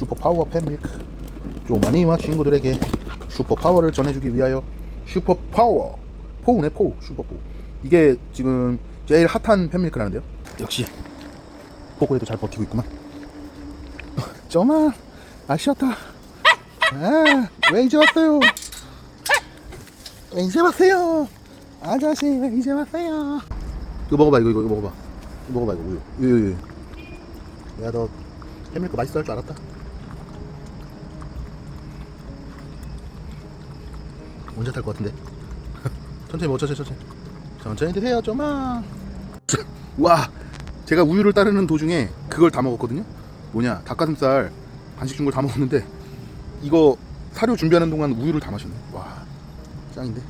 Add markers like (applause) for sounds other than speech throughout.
슈퍼파워 팬밀크 쪼마니와 친구들에게 슈퍼파워를 전해주기 위하여 슈퍼파워 포우네 포우 슈퍼포우 이게 지금 제일 핫한 팬밀크라는데요? 역시 포고에도 잘 버티고 있구만. 쪼마 아쉬웠다 아왜 이제 왔어요? 왜 이제 왔어요? 아저씨 왜 이제 왔어요? 이거 먹어봐 이거 이거, 이거 먹어봐. 이거 먹어봐 이거. 우유 우유 우유 내가 너 햄밀크 맛있어 할 줄 알았다 언제 탈것 같은데 (laughs) 천천히 먹어 천천히 천천히 천천히 드세요 좀만 (laughs) 와 제가 우유를 따르는 도중에 그걸 다 먹었거든요 뭐냐 닭가슴살 간식 준 걸 다 먹었는데 이거 사료 준비하는 동안 우유를 다 마셨네 와 짱인데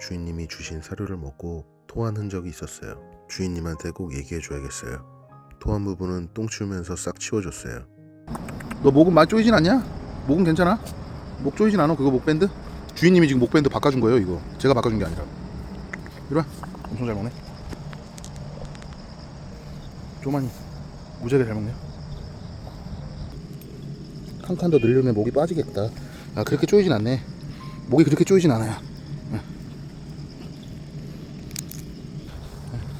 주인님이 주신 사료를 먹고 토한 흔적이 있었어요. 주인님한테 꼭 얘기해 줘야겠어요. 토한 부분은 똥 치우면서 싹 치워줬어요. 너 목은 많이 조이진 않냐? 목은 괜찮아? 목 조이진 않아? 그거 목밴드? 주인님이 지금 목밴드 바꿔준 거예요 이거. 제가 바꿔준 게 아니라. 이리 와. 엄청 잘 먹네. 조만이 무지하게 잘 먹네요. 한 칸 더 늘려면 목이 빠지겠다. 아 그렇게 조이진 않네. 목이 그렇게 조이진 않아요. 응.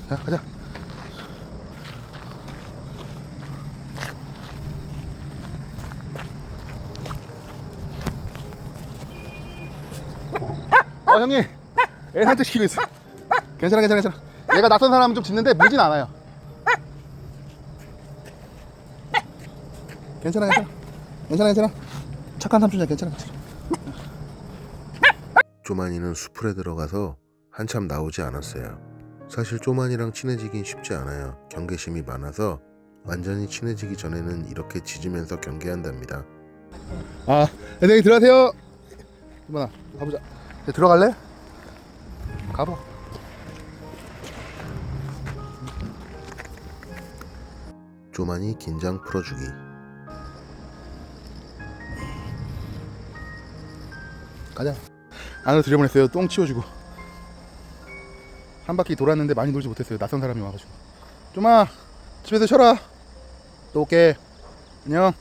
자 가자 어 형님. 애 산책시키고 있어. 괜찮아 괜찮아 괜찮아. 얘가 낯선 사람은 좀 짖는데 물진 않아요. 괜찮아 괜찮아. 괜찮아 괜찮아. 착한 삼촌이야 괜찮아 괜찮아. 쪼만이는 수풀에 들어가서 한참 나오지 않았어요. 사실 쪼만이랑 친해지긴 쉽지 않아요. 경계심이 많아서 완전히 친해지기 전에는 이렇게 짖으면서 경계한답니다. 아 애들이 들어가세요. 이만아 가보자 들어갈래? 가봐. 쪼만이 긴장 풀어주기. 가자. 안으로 들여보냈어요. 똥 치워주고. 한 바퀴 돌았는데 많이 놀지 못했어요. 낯선 사람이 와가지고. 좀아 집에서 쉬어라. 또 올게. 안녕